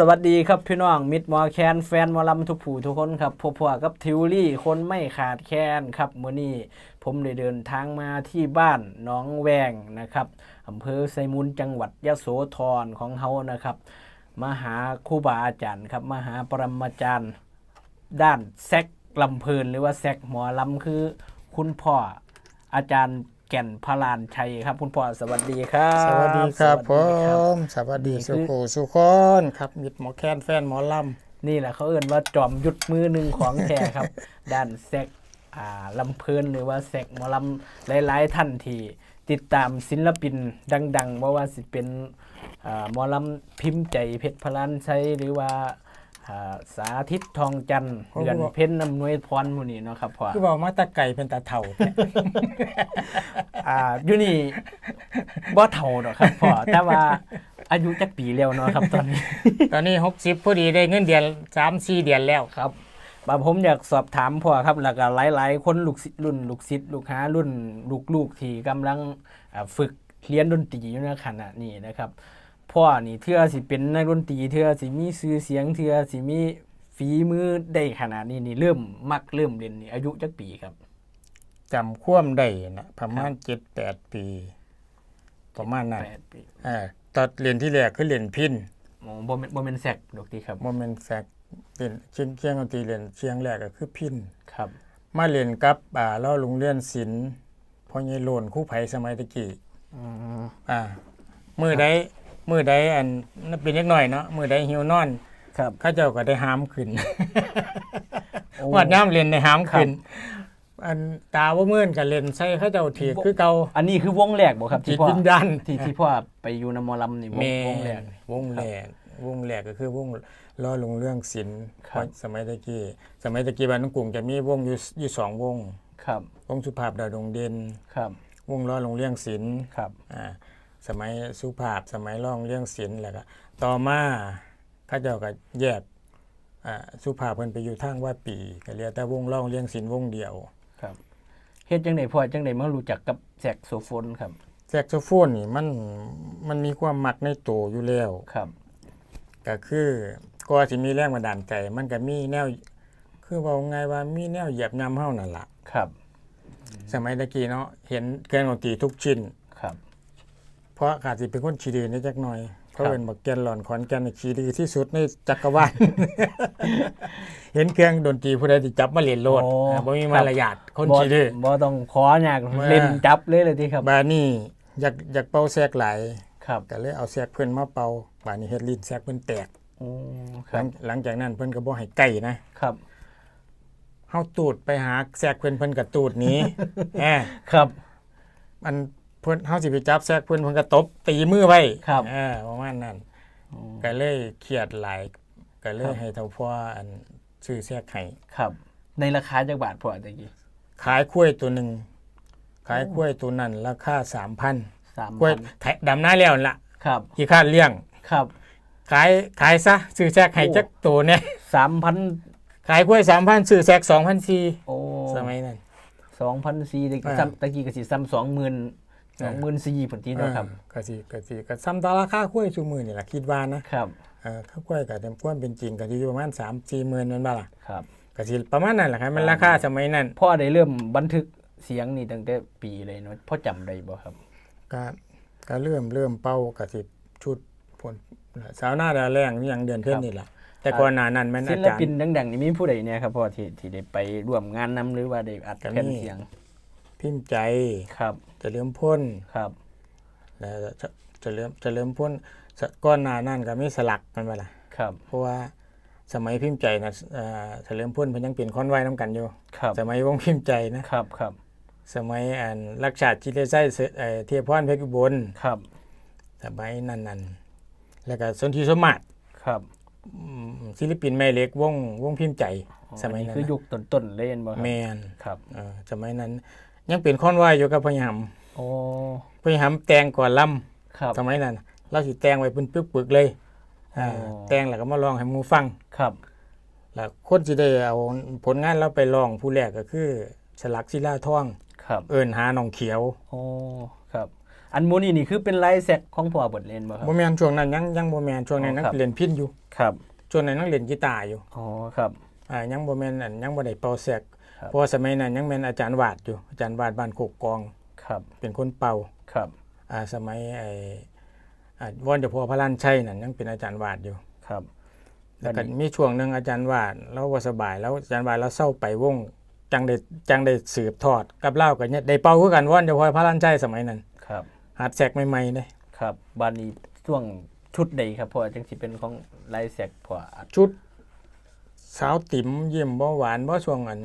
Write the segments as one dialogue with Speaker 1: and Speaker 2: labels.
Speaker 1: สวัสดีครับพี่น้องมิดมอแคนแฟนมอลำทุกผู้ทุกคนครับพบพกับทิวลี่คนไม่ขาดแค้นครับมื้อนี้ผมได้เดินทางมาที่บ้านน้องแวงนะครับอำเภอไซมุนจังหวัดยะโสธรของเฮานะครับมาหาครูบาอาจารย์ครับมาหาปรมาจารย์ด้านแซกลำเพลินหรือว่าแซกหมอลำคือ คุณพ่ออาจารย์ แก่นพลานชัยครับ คุณพ่อสวัสดีครับ
Speaker 2: สวัสดีครับผ
Speaker 1: สวัสดีครับ
Speaker 2: มสวัสดี
Speaker 1: นี่คื
Speaker 2: สุ
Speaker 1: อ
Speaker 2: โขสุขคนครับมิดหมอแคนแฟนหมอล
Speaker 1: นี่แหละเขาเอ่นว่าจอมยุดมือหนึ่งของแท้ครับ ด้านแซกอ่าลำเพลินหรือว่าแซกหมอลำหลาย ๆ ท่านที่ติดตามศิลปินดังๆว่าว่าสิเป็นอ่าหมอลำพิมพ์ใจเพชรพลานชัยหรือว่า อ่าสาธิตทองจันทร์เดือนเพ็ญนำนวยพรหมูนี่เนาะครับพ่อำ
Speaker 2: คือบอกมาตะไก่เป็นตาเถ่า
Speaker 1: อ่าอยู่นี่บ่เท่าดอกครับพ่อแต่ว่าอายุจักปีแล้วเนาะครับตอนนี้
Speaker 2: ตอนนี้หกสิบพอดีได้เงินเดือนสามสี่เดือนแล้ว
Speaker 1: ครับบาผมอยากสอบถามพ่อครับแล้วก็หลาย ๆ คนลูกศิษย์รุ่นลูกศิษย์ลูกหารุ่นลูกๆที่กำลังอ่าฝึกเรียนดนตรีอยู่ในขณะนี้นะครับ พ่อนี่เทื่อสิเป็นนักดนตรีเทื่อสิมีชื่อเสียงเทื่อสิมีฝีมือได้ขนาดนี้นี่เริ่มมักเริ่มเรียนนี่อายุจักปีครับ
Speaker 2: จำคว่ำได้นะประมาณเจ็ดแปดปี ประมาณนั้น
Speaker 1: แปดปี
Speaker 2: อ่าตอนเรียนที่แรกคือเรียนพิน
Speaker 1: โอ้บ่แม่นบ่แม่นแซกดอกติครับ
Speaker 2: โมเมนต์แซกเรียนเชียงเชียงดนตรีเรียนเชียงแรกก็คือพิน
Speaker 1: ครับ
Speaker 2: มาเรียนกับอ่าเล่าโรงเรียนศิลป์พ่อใหญ่โลนคู่ไผสมัยตะกี้
Speaker 1: อืม
Speaker 2: อ่ามือใด มือใดอันนั่นเป็นเล็กน้อยเนาะมือใดหิวนอน
Speaker 1: ครับ
Speaker 2: เข้าเจ้าก็ได้หามขึ้น
Speaker 1: โอ้
Speaker 2: วัดย่ามเรียนได้หามขึ้น
Speaker 1: ครับ
Speaker 2: อันตาว่ามื่นกับเรียนใส่เข้าเจ้าถีบคือเก่า
Speaker 1: อันนี้คือวงแรกบ่ครับ
Speaker 2: จิ
Speaker 1: ที่
Speaker 2: ต
Speaker 1: พ่อ
Speaker 2: วิญญาณ
Speaker 1: ที่ที่พ่อไปอยู่นำหมอลำนี่วง
Speaker 2: แม่
Speaker 1: วงแรก
Speaker 2: วงแรกวงแรกก็คือวงล้อลงเรื่องศิลป์
Speaker 1: ครับ
Speaker 2: สมัยตะกี้สมัยตะกี้บ้านน้องกรุงจะมีวงอยู่อยู่สองวง
Speaker 1: ครับ
Speaker 2: วงสุภาพดาวดงเด่น
Speaker 1: ครับ
Speaker 2: วงล้อลงเรื่องศิลป์
Speaker 1: ครับ
Speaker 2: อ่า สมัยสุภาพสมัยร้องเรื่องศิลป์แล้วก็ต่อมาเข้าเจ้าก็แยกอ่าสุภาพเพิ่นไปอยู่ทางว่าปีก็เหลือแต่วงร้องเรื่องศิลป์วงเดียว
Speaker 1: ครับเฮ็ดจังไดพ่อจังไดมารู้จักกับแซกโซโฟนครับ
Speaker 2: แซกโซโฟนนี่มันมันมีความมักในตัวอยู่แล้ว
Speaker 1: ครับ
Speaker 2: ก็คือก็สิมีแรงบันดาลใจ มันก็มีแนว คือเว่าไงว่ามีแนวเหยียบย่ำเฮานั่นล่ะ
Speaker 1: ครับ
Speaker 2: สมัยตะกี้เนาะเห็นเครื่องดนตรีทุกชิ้น
Speaker 1: ครับ
Speaker 2: เพราะขาดสิเป็นคนขี้ดื้อนิดจักหน่อยเพราะ
Speaker 1: ครับ
Speaker 2: เป็นบักแกนหลอนขอนแก่นนี่ขี้ดื้อที่สุดในจักรวาลเห็นเครื่องดนตรีผู้ใดที่จับมาเล่นโลด
Speaker 1: โอ้
Speaker 2: อ่าบ่มี
Speaker 1: ครับ
Speaker 2: มารยาทคนขี้ดื้อ
Speaker 1: บ่ต้องขออยาก
Speaker 2: ว่า
Speaker 1: เล่นจับเลยเลยที่ครับ
Speaker 2: บาดนี้อยากอยากเป่าแซกหลาย
Speaker 1: ครับ
Speaker 2: ก็เลยเอาแซกเพิ่นมาเป่าบาดนี้เฮ็ดลิ้นแซกเพิ่นแตก
Speaker 1: โอ้ค
Speaker 2: หลั
Speaker 1: รับ
Speaker 2: งหลังจากนั้นเพิ่นก็บ่ให้ใกล้นะครับเฮาตูดไปหาแซกเพิ่นเพิ่นก็ตูดหนี้ แหม
Speaker 1: ครับ
Speaker 2: มัน เพิ่นเฮาสิไปจับแซกเพิ่นเพิ่นก็ตบตีมือไว้
Speaker 1: ครับ
Speaker 2: เออประมาณนั้น
Speaker 1: โอ้
Speaker 2: ก็เลยเครียดหลายก็เล
Speaker 1: ครั
Speaker 2: ย
Speaker 1: บ
Speaker 2: ให้เท่าพ่ออันซื้อแซกให้
Speaker 1: ครับ ในราคาจักบาทพ่อตะกี้
Speaker 2: ขายกล้วยตัวหนึ่งขายกล้วยตัวนั้นราคาสามพัน
Speaker 1: 3,000
Speaker 2: กล้วยไถดำหน้าแล้วนั่นละ
Speaker 1: ครับ
Speaker 2: กี่คาดเลี้ยง
Speaker 1: ครับ
Speaker 2: ขายขายซะซื้อแซกให้
Speaker 1: โอ้
Speaker 2: จักตัวเนี่ย
Speaker 1: 3,000
Speaker 2: ขายกล้วยสามพันซื้อแซกสองพันสี่
Speaker 1: โอ้
Speaker 2: สมัยนั้น
Speaker 1: 2,400ตะกี้
Speaker 2: อ่า
Speaker 1: ซ้ำตะกี้ก็สิซ้ำ20,000 24,000พุ่น ติเนาะครับ
Speaker 2: เออก็สิก็สิก็ซ้ำต่อราคากล้วยชูมือนี่แหละคิดว่านะครับเออข้าวกล้วยก็เต็มความเป็นจริงก็สิอยู่ประมาณสามสี่หมื่นนั่นบ้าล่ะ
Speaker 1: ครับ
Speaker 2: ก็สิประมาณนั้นแหละครับมันราคาสมัยนั้น
Speaker 1: พ่อได้เริ่มบันทึกเสียงนี่ตั้งแต่ปีเลยเนาะพ่อจำได้บ่ครับ
Speaker 2: ก็ก็เริ่มเริ่มเป้าก็สิชุดผลสาวหน้าดาวแรงนี่ยังเดือนเพ่นนี่แหละแต่ก่อนหน้านั้นแม่น
Speaker 1: ศิ
Speaker 2: อา
Speaker 1: ล
Speaker 2: จารย์
Speaker 1: ปินดังๆนี่มีผู้ใดเนี่ยครับพ่อที่ที่ได้ไปร่วมงานนำหรือว่าได้อัด
Speaker 2: ก็มี
Speaker 1: แผ่นเสียง
Speaker 2: พิมพ์ใจ
Speaker 1: ครับ
Speaker 2: จะเริ่มพ่น
Speaker 1: ครับ
Speaker 2: แล้วจะจะเริ่มจะเริ่มพ่นก้อนหนานั่นก็มีสลักมันไปล่ะ
Speaker 1: ครับ
Speaker 2: เพราะว่าสมัยพิมพ์ใจนะเอ่อจะเริ่มพ่นเพิ่นยังเป็นค้อนไว้น้ำกันอยู่
Speaker 1: ครับ
Speaker 2: สมัยวงพิมพ์ใจนะครับ
Speaker 1: ครับ
Speaker 2: สมัยอันรักษาจิตเลไส้เอ่เทียพรเพชรอุบล
Speaker 1: ครับ
Speaker 2: สมัยนั้นนั้นแล้วก็สนธิสมมาต
Speaker 1: ครับ
Speaker 2: ศิลปินแม่เล็กวงวงพิมพ์ใจ สมัยนั้น
Speaker 1: คือยุคต้นๆเลยเห็นบ่ครั
Speaker 2: แมน
Speaker 1: ครับ
Speaker 2: สมัยนั้น ยังเป็นค้อนไว้อยู่กับพญหำ
Speaker 1: โอ้
Speaker 2: พญหำแต่งก่อนลำ
Speaker 1: ครับ
Speaker 2: สมัยนั้นเราสิแต่งไว้เป็นปึกๆเลยอ่า
Speaker 1: อ๋อ
Speaker 2: แต่งแล้วก็มาลองให้หมูฟัง
Speaker 1: ครับ
Speaker 2: แล้วคนสิได้เอาผลงานเราไปลองผู้แรกก็คือ สลักศิลาทอง
Speaker 1: ครับ
Speaker 2: เอิ้นหาหนองเขียว
Speaker 1: โอ้ ครับ อันโมนี่นี่คือเป็นลายแซกของพ่อเบิดเล่นบ่ครับ
Speaker 2: บ่แม่นช่วงนั้นยังยังบ่แม่นช่วงนั้น
Speaker 1: อ๋อ
Speaker 2: นัก
Speaker 1: ครับ
Speaker 2: เรียนพิณอยู่
Speaker 1: ครับ
Speaker 2: ช่วงนั้นนักเรียนกีตาร์อยู่
Speaker 1: อ๋อ ครับ
Speaker 2: อ่ายังบ่แม่นอันยังบ่ได้เป่าแซก
Speaker 1: ครับ
Speaker 2: เพราะว่าสมัยนั้นยังแม่นอาจารย์วาดอยู่อาจารย์วาดบ้านโคกกอง
Speaker 1: ครับ
Speaker 2: เป็นคนเป่า
Speaker 1: ครับ
Speaker 2: อ่าสมัยไอ้อ่าว่อนเจ้าพ่อพระลานชัยนั่นยังเป็นอาจารย์วาดอยู่
Speaker 1: ครับ
Speaker 2: แล้วก็มีช่วงหนึงอาจารย์วาดเราบ่สบายแล้วอาจารย์วาดเราเศร้าไปวงจังได้จังได้สืบทอดกับเล่ากันเนี่ยได้เป่าคือกันว่อนเจ้าพ่อพระลานชัยสมัยนั้น
Speaker 1: ครับ
Speaker 2: หัดแซกใหม่ๆเด้
Speaker 1: ครับบานนี้ช่วงชุดใดครับพ่อจังสิเป็นของลายแซกพ่ออัด
Speaker 2: ชุดสาวติ๋มเยี่ยมบ่หวานบ่ช่วงอัน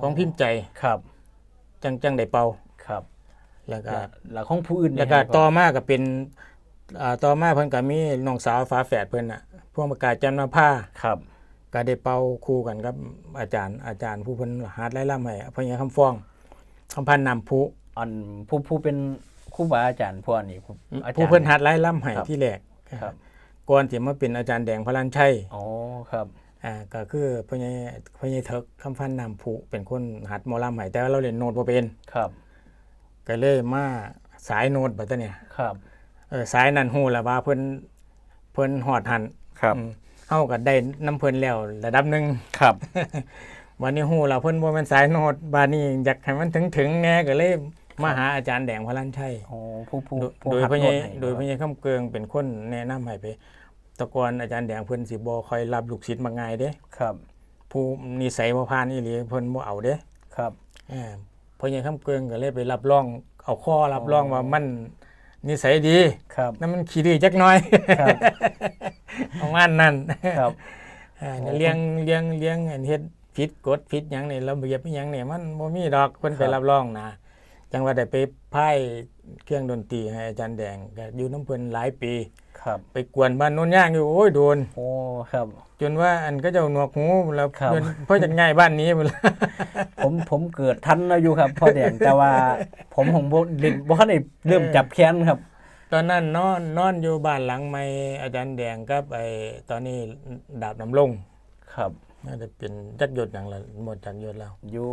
Speaker 2: ของพิมพ์ใจ
Speaker 1: ครับ
Speaker 2: จังจังได้เป่า
Speaker 1: ครับ
Speaker 2: แล้วก็
Speaker 1: แล้วแล้วของผู้อื่น
Speaker 2: แล้วก็
Speaker 1: ได้ไหม
Speaker 2: ต่
Speaker 1: พ่
Speaker 2: อมาก็เป็นอ่าต่อมาเพิ่นก็มีน้องสาวฝาแฝดเพิ่นน่ะพวกประกาศจันทร์มาผ้า
Speaker 1: ครับ
Speaker 2: ก็ได้เป่าคู่กันกับอาจารย์อาจารย์ผู้เพิ่นหาดไล่ล่ำให้พญาคำฟ้องคำพันธ์นำผู้
Speaker 1: อันผู้ผู้เป็นครูบาอาจารย์พ่อนี่ผู้อาจารย์
Speaker 2: ผู้เพิ่นหัดไล่ล่ำให้
Speaker 1: ครับ
Speaker 2: ที่แรก
Speaker 1: ครับ
Speaker 2: ก่อนที่มาเป็นอาจารย์แดงพระลันชัย
Speaker 1: อ๋อครับ
Speaker 2: อ่าก็คือพญาพญาเถิกคำพันธ์นำผู้เป็นคนหัดหมอลำให้แต่ว่าเราเล่นโน้ตบ่เป็น
Speaker 1: ครับ
Speaker 2: ก็เลยมาสายโน้ตบัดนี้
Speaker 1: ครับ
Speaker 2: เออสายนั้นฮู้แล้วว่าเพิ่นเพิ่นฮอดหัน
Speaker 1: ครับ
Speaker 2: อืมเฮาก็ได้น้ำเพิ่นแล้วระดับหนึง
Speaker 1: ครับ
Speaker 2: วันนี้ฮู้แล้วเพิ่นบ่แม่นสายโนดบาดนี้อยากให้มันถึงถึงๆแหน่ก็เลยมาหาอาจารย์แดงพระลันชัย
Speaker 1: อ๋อผู้ผู้
Speaker 2: โดย
Speaker 1: ผู้
Speaker 2: โดย
Speaker 1: หัก
Speaker 2: พ
Speaker 1: โน้
Speaker 2: ญา
Speaker 1: ตให้
Speaker 2: โดยพญาคำเกืองเป็นคนแนะนำให้ไปแตะกอนอาจารย์แดงเพิ่นสิบ่ค่อยรับลูกศิษย์มาง่ายเด้
Speaker 1: ครับ
Speaker 2: ผู้นิสัยบ่ผ่านอีหลีเพิ่นบ่เอาเด้
Speaker 1: ครับ
Speaker 2: อ่าพญาคำเกืองก็เลยไปรับรอง เอาข้อรับรอง
Speaker 1: อ๋อ
Speaker 2: ว่ามันนิสัยดี
Speaker 1: ครับ
Speaker 2: นั่นมันขี้ดื้อจักหน่อย
Speaker 1: ครับ
Speaker 2: เอางานนั่น
Speaker 1: ครับ
Speaker 2: อ่า
Speaker 1: โอ้
Speaker 2: เลี้ยงเลี้ยงเลี้ยงอันเฮ็ดผิดกฎผิดหยังนี่ระเบียบอิหยังนี่มันบ่มีดอกเพิ่นไป
Speaker 1: ครับ
Speaker 2: รับรองนะ จังว่าได้ไปพ่ายเครื่องดนตรีให้อาจารย์แดงก็อยู่น้ำเพิ่นหลายปี
Speaker 1: ครับ
Speaker 2: ไปกวนบ้านโน้นย่างอยู่โอ้ยโดน
Speaker 1: โอ้ครับ
Speaker 2: จนว่าอันก็เจ้าหนวกหูแล้ว
Speaker 1: ครับ
Speaker 2: เพิ่นเพิ่นจะง่ายบ้านนี้พุ่นล่ะ
Speaker 1: ผมผมเกิดทันแล้วอยู่ครับพ่อแดงแต่ว่า ผมผมบ่เล่นบ่ทันได้เริ่มจับแขนครับ
Speaker 2: ตอนนั้นนอนนอนอยู่บ้านหลังใหม่อาจารย์แดงกับไอ้ตอนนี้ดาบน้ำลง
Speaker 1: ครับ
Speaker 2: น่าจะเป็นจักหยดหยังละหมดจักหยดแล้ว
Speaker 1: อยู่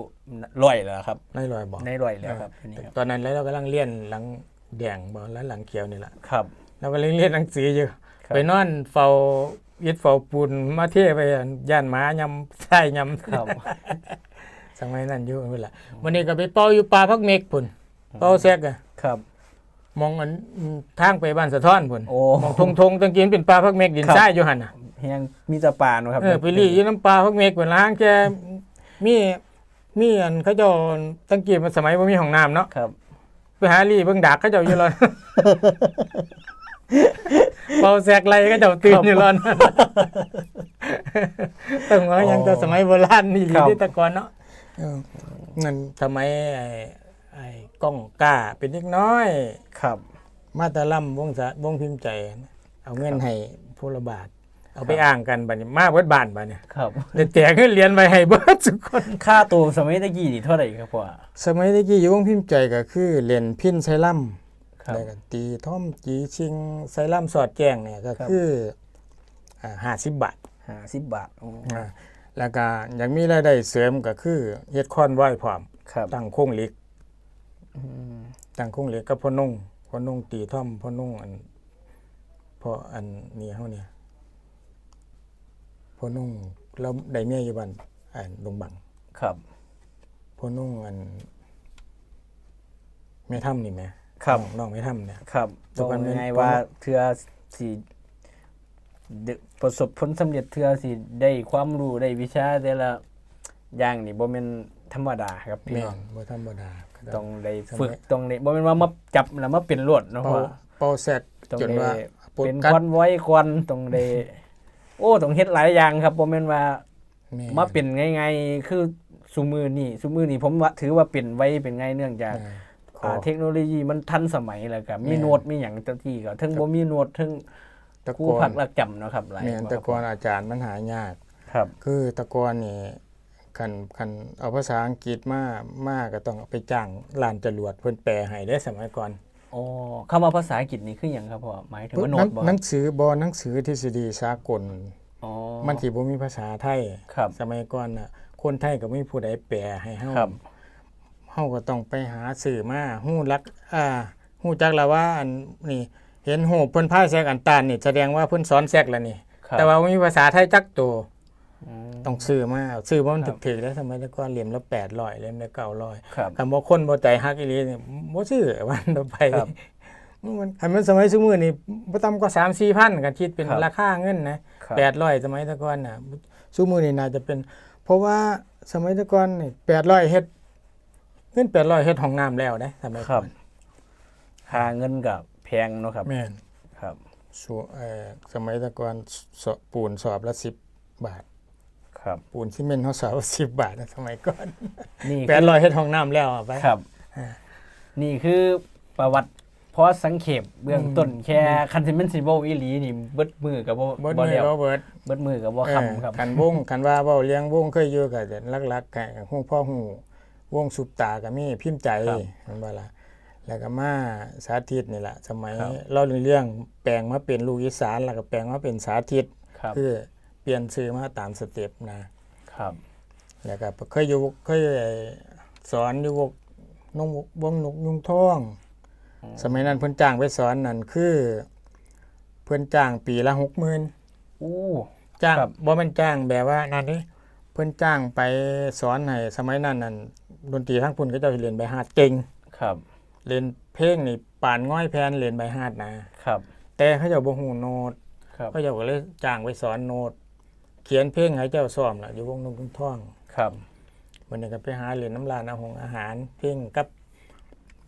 Speaker 1: ร้อยแล้วครับ
Speaker 2: ในรอยบอก
Speaker 1: ในร้อยแล้วครับทีนี้ครับ
Speaker 2: ตอนนั้นแล้วเรากำลังเรียนหลังแดงบ่แล้วหลังเขียวนี่แหละ
Speaker 1: ครับ
Speaker 2: เราก็เลยเรียนหนังสืออยู่
Speaker 1: ครับ
Speaker 2: ไปนอนเฝ้ายึดเฝ้าปูนมาเที่ไปอั่นย่านหมายำใช่ยำ
Speaker 1: ครับ
Speaker 2: สมัยนั้นอยู่เวลาวันนี้ก็ไปเป่าอยู่ป่าพักเมกพุ่นเป่าแซกอะ
Speaker 1: ครับ
Speaker 2: มองอันทางไปบ้านสะท้อนพุ่น
Speaker 1: โอ้
Speaker 2: มองทงทงๆตะกี้เป็นป่าพักเมกดิน
Speaker 1: ครับ
Speaker 2: ทรายอยู่หั่นน่ะ
Speaker 1: เฮียงมีแตะปาเนอะครับ
Speaker 2: เออไปรีอยู่น้ำป่าพักเมกพุ่นล้างแกมีมีอันเขาเจ้าตั้งกี้มันสมัยบ่มีห้องน้ำเนาะ
Speaker 1: ครับ
Speaker 2: ไปหาลีเบิ่งดักเขาเจ้าอยู่รอนเป่าแซกไรเขาเจ้าตื่นอยู่รอนต้องว่ายังแต่สมัยโบราณนี่
Speaker 1: ครับ
Speaker 2: ที่แตะกอนเนาะเออนั่นสมัยไอ้ไอ้ก้องกล้าเป็นเล็กน้อย
Speaker 1: ครับ
Speaker 2: มาตะล่ำวงสะวงพิมพ์ใจ เอาเงินให้ผู้ละบาท เอาไปอ้างกันบัดนี้มาเบิดบ้านบัดเนี่ย
Speaker 1: ครับ
Speaker 2: เดี๋ยวแจกเงินเรียนไปให้เบิดทุกคน
Speaker 1: ค่าตัวสมัยตะกี้นี่เท่าไหร่ครับพ่อ
Speaker 2: สมัยตะกี้อยู่วงพิมพ์ใจก็คือเรียนพินไซล่ำ
Speaker 1: ครับ
Speaker 2: แล้วก็ตีท่อมจีชิงไซล่ำสอดแจ้งเนี่ยก็
Speaker 1: ครับ
Speaker 2: คือห้าสิบบาท
Speaker 1: ห้าสิบบาทโอ้
Speaker 2: อ่าแล้วก็อยากมีรายได้เสริมก็คือเฮ็ดคอนไหว้พร้อม
Speaker 1: ครับ
Speaker 2: ตั้งโค้งเหล็ก
Speaker 1: อืม
Speaker 2: ตั้งโค้งเหล็กกับพ่อนุ่งพ่อนุ่งตีท่อมพ่อนุ่งอันพ่ออันนี้เฮาเนี่ย พ่อนุ่งเราได้เมียอยู่บ้านอันดงบัง
Speaker 1: ครับ
Speaker 2: พ่อนุ่งอันแม่ถ้ำนี่แหม
Speaker 1: ครับ
Speaker 2: น้องน้องแม่ถ้ำเนี่ย
Speaker 1: ครับ
Speaker 2: แต่
Speaker 1: บอก
Speaker 2: มันเป็น
Speaker 1: ง่ายๆว่าเทือสีประสบผลสำเร็จเทือสีได้ความรู้ได้วิชาแต่ละอย่างนี่บ่แม่นธรรมดาครับพี่
Speaker 2: แม่
Speaker 1: น้อง
Speaker 2: นบ่ธรรมดา
Speaker 1: ต้องได้
Speaker 2: สมัย
Speaker 1: ฝึกต้องได้บ่แม่นว่ามาจับแล้วมาเป็นรวดเนาะ
Speaker 2: เป่า
Speaker 1: ว่า
Speaker 2: เป่าแซด
Speaker 1: ต้อง
Speaker 2: จน
Speaker 1: ได้
Speaker 2: ว่าปวด
Speaker 1: เป็น
Speaker 2: กั
Speaker 1: ค
Speaker 2: ด
Speaker 1: วันไว้ควันต้องได้ โอ้ต้องเฮ็ดหลายอย่างครับบ่แม่นว่า
Speaker 2: แม่
Speaker 1: มาเป็นง่ายๆคือซุมือนี่ซุมือนี่ผมว่าถือว่าเป็นไว้เป็นไงเนื่องจาก
Speaker 2: อ่าขอ
Speaker 1: อ่าเทคโนโลยีมันทันสมัยแล้วก็มี
Speaker 2: แม่น
Speaker 1: โน้ตมีหยังจังที่ก็ถึงบ่มีโน้ตถึง
Speaker 2: ตะ
Speaker 1: ครู
Speaker 2: กอ
Speaker 1: พั
Speaker 2: น
Speaker 1: กรักจำเนาะครับหลาย
Speaker 2: แม่น
Speaker 1: บ่
Speaker 2: ตะ
Speaker 1: ครับ
Speaker 2: กอนอาจารย์มันหายาก
Speaker 1: ครับ
Speaker 2: คือตะกอนนี่คันคันเอาภาษาอังกฤษมามาก็ต้องเอาไปจ้างลานจรวดเพิ่นแปลให้ได้สมัยก่อน
Speaker 1: อ๋อคำว่าภาษาอังกฤษนี่คือหยังครับพ่อหมายถึงว่าโน้
Speaker 2: หนั
Speaker 1: ต
Speaker 2: ง
Speaker 1: บ่
Speaker 2: หนังสือบ่หนังสือทฤษฎีสากล
Speaker 1: อ๋อ
Speaker 2: มันสิบ่มีภาษาไทย
Speaker 1: ครับ
Speaker 2: สมัยก่อนน่ะ คนไทยก็ไม่มีผู้ใดแปลให้เฮา
Speaker 1: ครับ
Speaker 2: เฮาก็ต้องไปหาสื่อมาฮู้ลัก อ่าฮู้จักแล้วว่าอันนี่เห็นหูปเพิ่นพายแซกอันตานนี่แสดงว่าเพิ่นสอนแซกแล้วนี่
Speaker 1: ครับ
Speaker 2: แต่ว่าบ่มีภาษาไทยจักตัว
Speaker 1: อืม
Speaker 2: ต้องซื้อมาซื้อบ่มัน
Speaker 1: ครับ
Speaker 2: ถึกๆแล้วสมัยแต่ก่อนเหรียญละ800เหรียญละ900
Speaker 1: ครับ
Speaker 2: คำว่าคนบ่ใจฮักอีหลีนี่บ่ซื้อวันต่อไป
Speaker 1: ครับ
Speaker 2: มันคันมันสมัยซุมื้อนี่บ่ต่ำกว่า3-4,000ก็คิดเป็น
Speaker 1: ครับ
Speaker 2: ราคาเงินนะครับ800สมัยแต่ก่อนน่ะซุมื้อนี่น่าจะเป็น เพราะว่าสมัยแต่ก่อนนี่800เฮ็ดเงิน800เฮ็ดห้องน้ำแล้วเด้สมัย
Speaker 1: ครั
Speaker 2: ก่อบน
Speaker 1: ค่าเงินกับแพงเนาะครับ
Speaker 2: แม่น
Speaker 1: ครับ
Speaker 2: สัวเอ่อสมัยแต่ก่อนสปูนสอบละ10บาท
Speaker 1: ครับ
Speaker 2: ปูนซีเมนต์เขาสอบละ10บาทนะสมัยก่อน
Speaker 1: นี่
Speaker 2: 800เฮ็ดห้องน้ำแล้วเอาไป
Speaker 1: ครับนี่คือประวัติเพราะสังเขปเบื้องต้นแค่คันซิเมนซิโบอีหลีนี่เบิดมือกับบ่
Speaker 2: เบิด
Speaker 1: บ่
Speaker 2: มือ
Speaker 1: แล้ว
Speaker 2: บ่เบิด
Speaker 1: เบิดมือกับบ่
Speaker 2: เออ
Speaker 1: คำครับ
Speaker 2: คันวงคันว่าเว้าเลี้ยงวงเคยอยู่ก็จะลักๆกันฮู้พ่อฮู้วงสุปตาก็มีพิมพ์ใจ
Speaker 1: ครับ
Speaker 2: มันบ่ล่ะแล้วก็มาสาธิตนี่ล่ะสมัย
Speaker 1: ครับ
Speaker 2: เราเรื่องแปลงมาเป็นลูกอีสานแล้วก็แปลงมาเป็นสาธิต
Speaker 1: ครับ
Speaker 2: คือ เปลี่ยนชื่อมาตามสเต็ปนะ
Speaker 1: ครับ
Speaker 2: แล้วก็เคยอยู่เคยสอนอยู่วงนงวงนกยุงทอง สมัยนั้นเพิ่นจ้างไปสอนนั่นคือ เพิ่นจ้างปีละ60,000
Speaker 1: อู้
Speaker 2: จ้าง
Speaker 1: ครับ
Speaker 2: บ่แม่นจ้างแบบว่านั่นนี่เพิ่นจ้างไปสอนให้สมัยนั้นนั่นดนตรีทั้งพุ่นก็เจ้าสิเรียนใบหาดเก่ง
Speaker 1: ครับ
Speaker 2: เรียนเพลงนี่ปานง่อยแพนเรียนใบหาดนะครับ แต่เขาเจ้าบ่ฮู้โน้ต
Speaker 1: ครับ
Speaker 2: เขาเจ้าก็เลยจ้างไปสอนโน้ต เขียนเพลงให้เจ้าซ้อมล่ะอยู่วงนกยุงทอง
Speaker 1: ครับ
Speaker 2: วันนี้ก็ไปหาเหรียญน้ำลานอาหงอาหาร เพลงกับ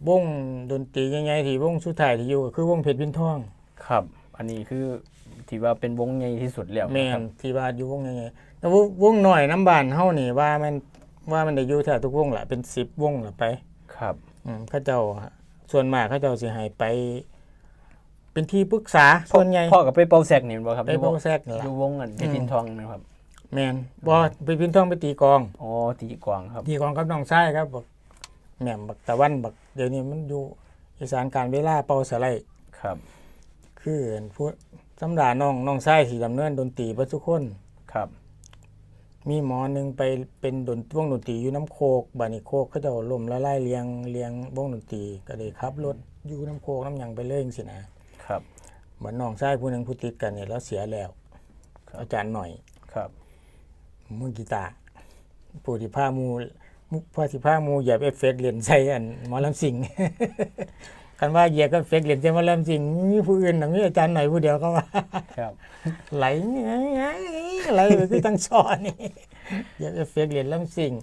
Speaker 2: วงดนตรีใหญ่ๆที่วงสุดท้ายที่อยู่ก็คือวงเพชรพินทอง
Speaker 1: ครับ อันนี้คือที่ว่าเป็นวงใหญ่ที่สุดแล้ว
Speaker 2: แม่
Speaker 1: นะครั
Speaker 2: น
Speaker 1: บ
Speaker 2: ที่ว่าอยู่วงใหญ่ๆแต่วงวงหน่อยน้ำบานเฮานี่ว่ามันว่ามันได้อยู่แถวทุกวงแหละเป็น10วงล่ะไป
Speaker 1: ครับ
Speaker 2: อืมเขาเจ้าส่วนมากเขาเจ้าสิให้ไป เป็นที่ปรึกษาส่วนใหญ่
Speaker 1: พ่อกับไปเป่าแซกนี่บ่ครับ
Speaker 2: ไปเป้าแซกนั่น
Speaker 1: อ
Speaker 2: ล่ะ
Speaker 1: ยู่วงอันเพชร
Speaker 2: อืม
Speaker 1: ดินทองนะครับ
Speaker 2: แม่นบ่ไปพินทองไปตีกลอง
Speaker 1: อ๋อตีกวางครับ
Speaker 2: ตีกลองกับน้องชายครับบักแหม่มบักตะวันบักเดี๋ยวนี้มันอยู่อีสานการเวลาเป่าสไลด์
Speaker 1: ครับ
Speaker 2: คืออันพูดสำหรับน้องน้องชายที่ดำเนินดนตรีเบ่ทุกคน
Speaker 1: ครับ
Speaker 2: มีหมอหนึงไปเป็นดนวงดนตรีอยู่น้ำโคกบานิโคกเขาเจะล่มละลายเลียงเลียงวงดนตรีก็เลยขับรถอยู่น้ำโคกน้ำหยังไปเลยจังซี่นะครับ เหมือนน้องชายผู้หนึงผู้ติดกันเนี่ยแล้วเสียแล้ว
Speaker 1: ครับ
Speaker 2: อาจารย์หน่อย
Speaker 1: ครับ
Speaker 2: มือกีตาร์ผู้ที่พาหมูมุพาที่พาหมูเหยียบเอฟเฟกต์เล่นใส่อันหมอลำสิงกันว่าเหยียบเอฟเฟกต์เล่นใส่หมอลำสิงมีผู้อื่นน่ะมีอาจารย์หน่อยผู้เดียวก็ว่า
Speaker 1: ครับ
Speaker 2: ไหลไหลไปคือตั้งซ้อนนี่เหยียบเอฟเฟกต์เล่นลำสิง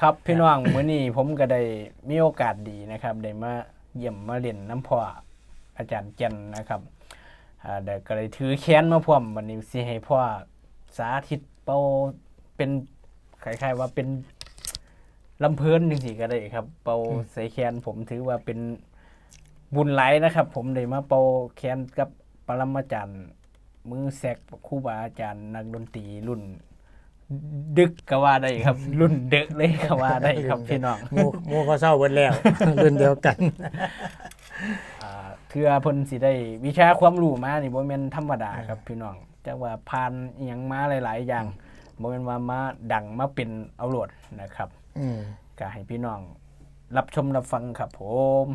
Speaker 1: ครับพี่น้องมื้อนี้ผมก็ได้มีโอกาสดีนะครับได้มาเยี่ยมมาเรียนน้ำพ่ออาจารย์เจนนะครับ อ่าเดี๋ยวก็เลยถือแค้นมาพร้อมวันนี้สิให้พ่อสาธิตเป่าเป็นคล้ายๆว่าเป็นลำเพลินจริงๆก็ได้ครับ เป่าใส่แค้นผมถือว่าเป็นบุญหลายนะครับ ผมได้มาเป่าแค้นกับปรมาจารย์มือแซกครูบาอาจารย์นักดนตรีรุ่น ดึกก็ว่าได้ครับ รุ่นเด็กเลยก็ว่าได้ครับพี่น้อง
Speaker 2: หมูหมูเขาเศร้าเบิดแล้ว รุ่นเดียวกัน
Speaker 1: อ่า เพื่อเพิ่นสิได้วิชาความรู้มานี่บ่แม่นธรรมดาครับพี่น้องแต่ว่าผ่านอีหยังมาหลาย ๆ อย่างบ่แม่นว่ามาดังมาเป็นเอาโลดนะครับ
Speaker 2: อืม
Speaker 1: ก็ให้พี่น้องรับชมรับฟังครับผม